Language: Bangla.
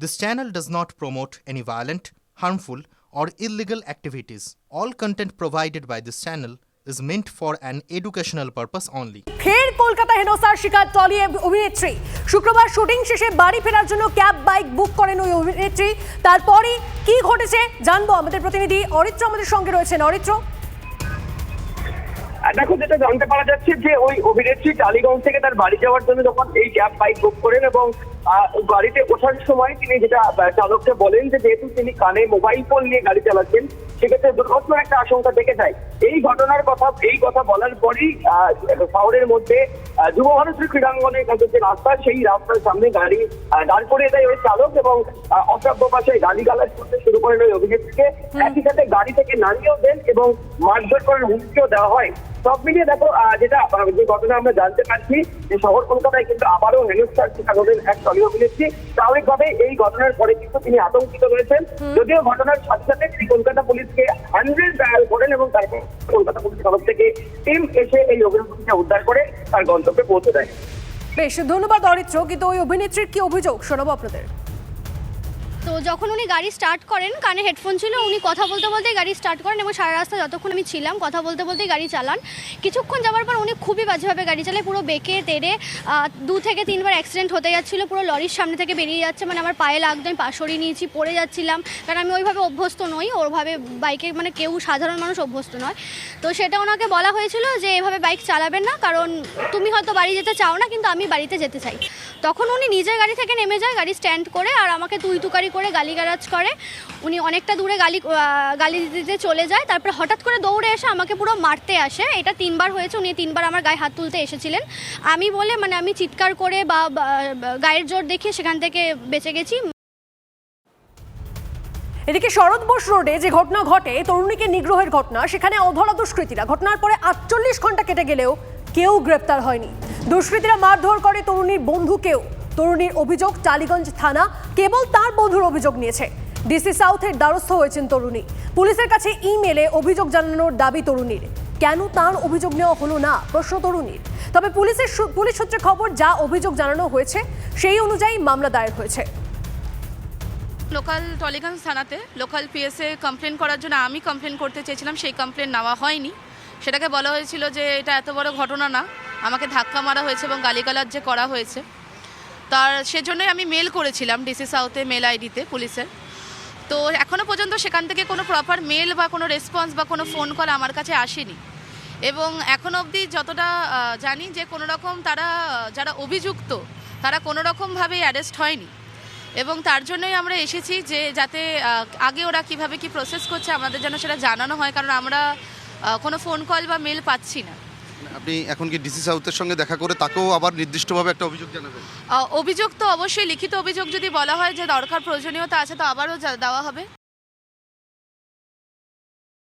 This channel does not promote any violent, harmful, or illegal activities. All content provided by this channel is meant for an educational purpose only. ফের কলকাতা হেনস্থার শিকার টলি অভিনেত্রী শুক্রবার শুটিং শেষে বাড়ি ফেরার জন্য ক্যাব বাইক বুক করেন ওই অভিনেত্রী তারপরই কি ঘটেছে জানব আমাদের প্রতিনিধি অরিত্র আমাদের সঙ্গে রয়েছেন অরিত্র দেখো যেটা জানতে পারা যাচ্ছে যে ওই অভিনেত্রী টালিগঞ্জ থেকে তার বাড়ি যাওয়ার জন্য যখন এই ক্যাব বাইক বুক করেন এবং গাড়িতে ওঠার সময় তিনি যেটা চালককে বলেন যে যেহেতু তিনি কানে মোবাইল ফোন নিয়ে গাড়ি চালাচ্ছেন সেক্ষেত্রে দুর্ঘটনার একটা আশঙ্কা থেকে যায়। এই ঘটনার কথা এই কথা বলার পরই শহরের মধ্যে যুব ভারতী ক্রীড়াঙ্গনের কাছে যে রাস্তা সেই রাস্তার সামনে গাড়ি দাঁড় করিয়ে দেয় ওই চালক এবং আহ, পাশে গালি গালাজ করতে শুরু করেন ওই অভিনেত্রীকে। একই সাথে গাড়ি থেকে নামিয়েও দেন এবং মারধর করার হুমকিও দেওয়া হয়। সব মিলিয়ে দেখো যেটা যে ঘটনা আমরা জানতে পারছি যে শহর কলকাতায় কিন্তু আবারও হেনস্থার শিকার হলেন এক টলি অভিনেত্রী। স্বাভাবিকভাবে এই ঘটনার পরে কিন্তু তিনি আতঙ্কিত রয়েছেন। যদিও ঘটনার সাথে সাথে তিনি কলকাতা পুলিশকে হান্ড্রেড ডায়াল করেন এবং তারপর কলকাতা পুলিশ তরফ থেকে টিম এসে এই অভিনেত্রীকে উদ্ধার করে তার গন্তব্যে পৌঁছে দেয়। বেশ ধন্যবাদ অরিত্র। কিন্তু ওই অভিনেত্রীর কি অভিযোগ? শোনাবো আপনাদের। তো যখন উনি গাড়ি স্টার্ট করেন, কানে হেডফোন ছিল, উনি কথা বলতে বলতেই গাড়ি স্টার্ট করেন এবং সারা রাস্তা যতক্ষণ আমি ছিলাম, কথা বলতে বলতেই গাড়ি চালান। কিছুক্ষণ যাওয়ার পর উনি খুবই বাজেভাবে গাড়ি চালায়, পুরো বেঁকে, তেড়ে দু থেকে তিনবার অ্যাক্সিডেন্ট হতে যাচ্ছিল, পুরো লরির সামনে থেকে বেরিয়ে যাচ্ছে মানে আমার পায়ে লাগতো, আমি পা সরিয়ে নিয়েছি, পড়ে যাচ্ছিলাম। কারণ আমি ওইভাবে অভ্যস্ত নই, ওরভাবে বাইকে মানে কেউ সাধারণ মানুষ অভ্যস্ত নয়। তো সেটা ওনাকে বলা হয়েছিল যে, এভাবে বাইক চালাবেন না, কারণ তুমি হয়তো বাড়ি যেতে চাও না, কিন্তু আমি বাড়িতে যেতে চাই। তখন উনি নিজের গাড়ি থেকে নেমে যায়, গাড়ি স্ট্যান্ড করে, আর আমাকে তুই তুকারি করে গালিগালাজ করে। উনি অনেকটা দূরে গালি গালি দিতে চলে যায়। তারপরে হঠাৎ করে দৌড়ে এসে আমাকে পুরো মারতে আসে। এটা তিনবার হয়েছে উনি তিনবার আমার গায়ে হাত তুলতে এসেছিলেন। আমি বলে মানে আমি চিৎকার করে বা বা, গায়ের জোর দেখিয়ে সেখান থেকে বেঁচে গেছি। এদিকে শরৎ বোস রোডে যে ঘটনা ঘটে তরুণীকে নিগ্রহের ঘটনা সেখানে অধরা দুষ্কৃতীরা। ঘটনার পরে আটচল্লিশ ঘণ্টা কেটে গেলেও কেউ গ্রেপ্তার হয়নি। দুষ্কৃতীরা মারধর করে তরুণীর বন্ধুকেও তরুণীর অভিযোগ টালিগঞ্জ থানা কেবল তার বন্ধুর অভিযোগ নিয়েছে। ডিসি সাউথের দ্বারস্থ হয়েছেন তরুণী। পুলিশের কাছে ইমেলে অভিযোগ জানানোর দাবি তরুণীর। কেন তার অভিযোগ নেওয়া হলো না? প্রশ্ন তরুণীর। তবে পুলিশের পুলিশ সূত্রে খবর, যা অভিযোগ জানানো হয়েছে, সেই অনুযায়ী মামলা দায়ের হয়েছে। লোকাল টলিগঞ্জ থানাতে লোকাল পিএসএ কমপ্লেন করার জন্য আমি কমপ্লেন করতে চেয়েছিলাম, সেই কমপ্লেন নেওয়া হয়নি। সেটাকে বলা হয়েছিল যে এটা এত বড় ঘটনা না। আমাকে ধাক্কা মারা হয়েছে এবং গালিগালাজ যে করা হয়েছে তার সেজন্যই আমি মেল করেছিলাম ডিসি সাউথে মেল আইডিতে পুলিশের। তো এখনও পর্যন্ত সেখান থেকে কোনো প্রপার মেল বা কোনো রেসপন্স বা কোনো ফোন কল আমার কাছে আসেনি। এবং এখন অবধি যতটা জানি যে কোনো রকম তারা, যারা অভিযুক্ত, তারা কোনো রকমভাবে অ্যারেস্ট হয়নি। এবং তার জন্যই আমরা এসেছি যে যাতে আগে ওরা কীভাবে কি প্রসেস করছে আমাদের যেন সেটা জানানো হয়, কারণ আমরা কোনো ফোন কল বা মেল পাচ্ছি না। আপনি এখন কি ডিসি সাউথের সঙ্গে দেখা করে তাকেও আবার নির্দিষ্টভাবে একটা অভিযোগ জানাবেন? অভিযোগ তো অবশ্যই, লিখিত অভিযোগ যদি বলা হয় যে দরকার প্রয়োজনীয়তা আছে, তো আবারও দেওয়া হবে।